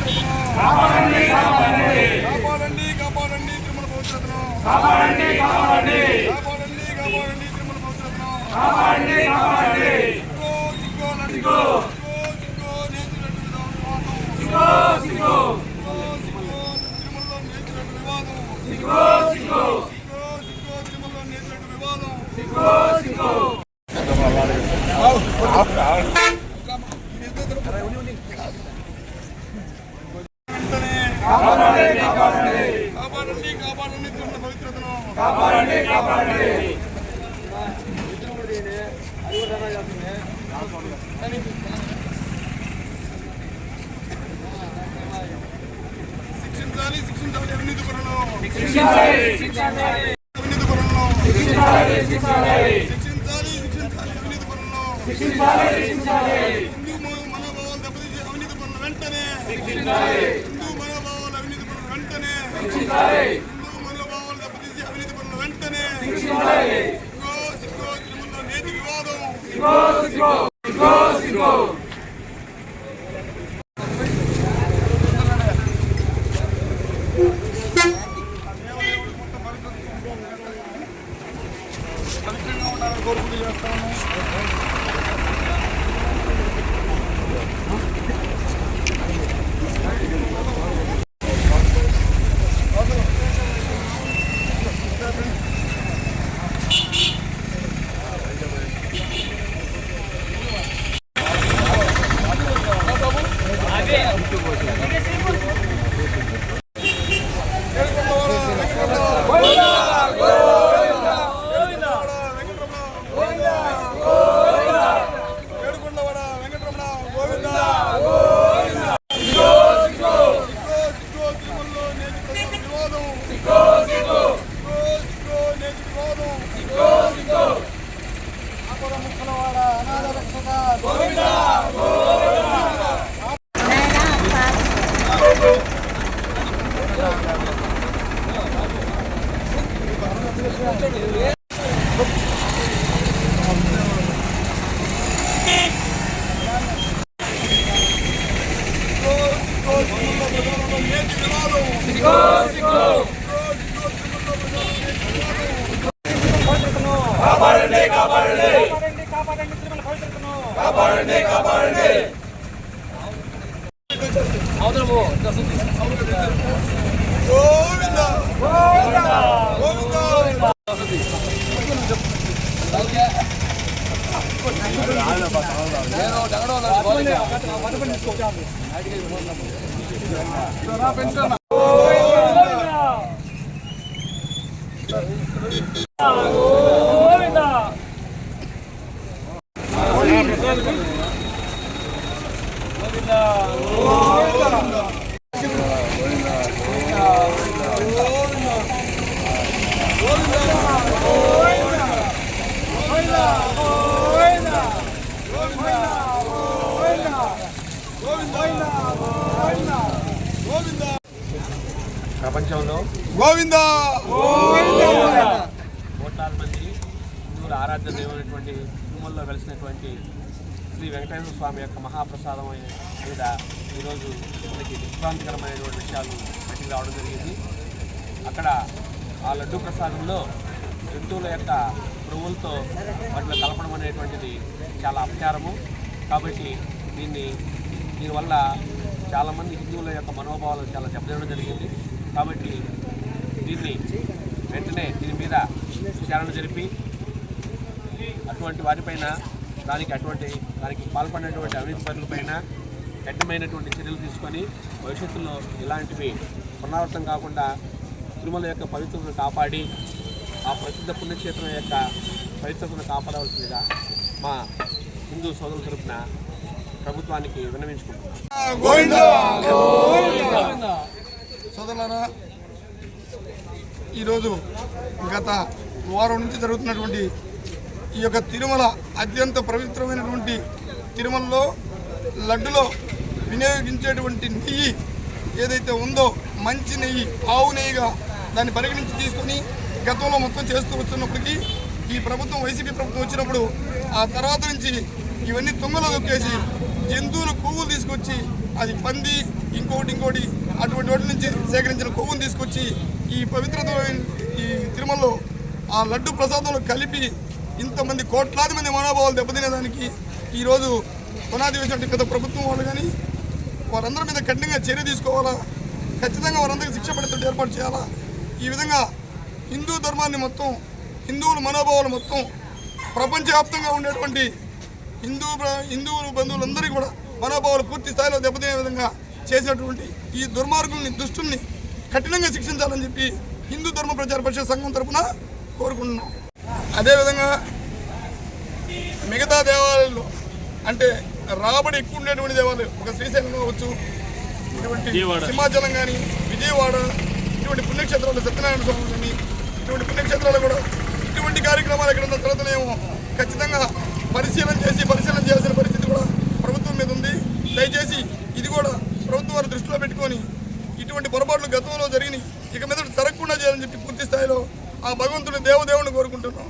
పవిత్రతను కాపాడండి. కాపాడండి తిరుమల పవిత్రతను. కాపాడండి కాపాడండి. తిరుమల పవిత్రతను. సిగ్గో సిగ్గో నడిగో సిగ్గో. నేర్చినట్టు వివాదం. సిగ్గో సిగ్గో. తిరుమలలో నేర్చినట్టు వివాదం. సిగ్గో సిగ్గో. సిగ్గో తిరుమలలో నేర్చినట్టు వివాదం. వెంటనే కాపాడండి కాపాడండి తిరుమల పవిత్రతను శిక్షించాలి శిక్షించాలి అవినీతి పరులను అవినీతి పరులను శిక్షించాలి శిక్షించాలి అవినీతి పరులను హిందూ మన- మనోభావాలు దెబ్బతీసే అవినీతి పరులను వెంటనే వెంటనే హిందూ మనోభావాలు దెబ్బతీసే అవినీతి పరులను వెంటనే సిగ్గో సిగ్గో తిరుమలలో నేతి వివాదం దేవదేవుడి మొత్తం పవిత్రంగా ఉండాలని కోరుకుంటూ చేస్తాను ఏడుకొండవాడ వెంకటరమణ గోవింద సిగ్గో సిగ్గో తిరుమలలో నేటి ప్రజల వివాదం సిగ్గో సిగ్గో నేటి వివాదం అపర ముక్కలవాడ అనాథ రక్షక గోవింద సిగ్గో సిగ్గో తిరుమలలో ప్రజలలో నేటి వివాదం సిగ్గో సిగ్గో సిగ్గో తిరుమలలో ప్రజలలో నేటి వివాదం కాపాడండి కాపాడండి తిరుమల పవిత్రతను కాపాడండి కాపాడండి గోవింద గోవింద గోవింద ప్రపంచంలో గోవింద! కోట్లాది మంది హిందువుల ఆరాధ్య దైవమైనటువంటి తిరుమలలో వెలిసినటువంటి శ్రీ వెంకటేశ్వర స్వామి యొక్క మహాప్రసాదం అయిన మీద ఈరోజు మనకి విశ్రాంతికరమైనటువంటి విషయాలు బయటికి రావడం జరిగింది. అక్కడ ఆ లడ్డు ప్రసాదంలో జంతువుల యొక్క పురుగులతో వాటిలో కలపడం అనేటువంటిది చాలా అపచారము. కాబట్టి దీన్ని దీనివల్ల చాలామంది హిందువుల యొక్క మనోభావాలు చాలా దెబ్బతినడం జరిగింది. కాబట్టి దీన్ని వెంటనే దీని మీద విచారణ జరిపి అటువంటి వారిపైన దానికి అటువంటి దానికి పాల్పడినటువంటి అవినీతి పనులపైన కఠినమైనటువంటి చర్యలు తీసుకొని భవిష్యత్తులో ఇలాంటివి పునరావృతం కాకుండా తిరుమల యొక్క పవిత్రతను కాపాడి ఆ ప్రసిద్ధ పుణ్యక్షేత్రం యొక్క పవిత్రతను కాపాడవలసిందిగా మా హిందూ సోదరుల తరపున ప్రభుత్వానికి విన్నవించుకుంటున్నాం. గోవింద! సోదరులారా ఈరోజు గత వారం నుంచి జరుగుతున్నటువంటి ఈ యొక్క తిరుమల అత్యంత పవిత్రమైనటువంటి తిరుమలలో లడ్డులో వినియోగించేటువంటి నెయ్యి ఏదైతే ఉందో మంచి నెయ్యి ఆవు నెయ్యిగా దాన్ని పరిగణించి తీసుకొని గతంలో మొత్తం చేస్తూ వస్తున్నప్పటికీ ఈ ప్రభుత్వం వైసీపీ ప్రభుత్వం వచ్చినప్పుడు ఆ తర్వాత నుంచి ఇవన్నీ తుంగలో దొక్కేసి జంతువుల కొవ్వులు తీసుకొచ్చి అది పంది ఇంకోటి ఇంకోటి అటువంటి వాటి నుంచి సేకరించిన కొవ్వును తీసుకొచ్చి ఈ పవిత్రత ఈ తిరుమలలో ఆ లడ్డు ప్రసాదంలో కలిపి ఇంతమంది కోట్లాది మంది మనోభావాలు దెబ్బతినేదానికి ఈరోజు పునాది వేసినట్టు గత ప్రభుత్వం వాళ్ళు కానీ వారందరి మీద కఠినంగా చర్య తీసుకోవాలా? ఖచ్చితంగా వారందరికీ శిక్ష పడేటట్టు ఏర్పాటు చేయాలా? ఈ విధంగా హిందూ ధర్మాన్ని మొత్తం హిందువుల మనోభావాలు మొత్తం ప్రపంచవ్యాప్తంగా ఉండేటువంటి హిందూ హిందువులు బంధువులందరికీ కూడా మనోభావాలు పూర్తి స్థాయిలో దెబ్బతినే విధంగా చేసినటువంటి ఈ దుర్మార్గుల్ని దుష్టుల్ని కఠినంగా శిక్షించాలని చెప్పి హిందూ ధర్మ ప్రచార పరిషత్ సంఘం తరపున కోరుకుంటున్నాం. అదేవిధంగా మిగతా దేవాలయాల్లో అంటే రాబడి ఎక్కువ ఉండేటువంటి దేవాలయం ఒక శ్రీశైలం కావచ్చు ఇటువంటి సింహాచలం కానీ విజయవాడ ఇటువంటి పుణ్యక్షేత్రాలు సత్యనారాయణ స్వామి కానీ ఇటువంటి పుణ్యక్షేత్రాలు కూడా ఇటువంటి కార్యక్రమాలు ఎక్కడ ఉన్న తర్వాతనేమో ఖచ్చితంగా పరిశీలన చేసి పరిశీలన చేయాల్సిన పరిస్థితి కూడా ప్రభుత్వం మీద ఉంది. దయచేసి ఇది కూడా ప్రభుత్వం వారి దృష్టిలో పెట్టుకొని ఇటువంటి పొరపాట్లు గతంలో జరిగినాయి. ఇక మీద జరగకుండా చేయాలని చెప్పి పూర్తి స్థాయిలో ఆ భగవంతుని దేవదేవుని కోరుకుంటున్నాం.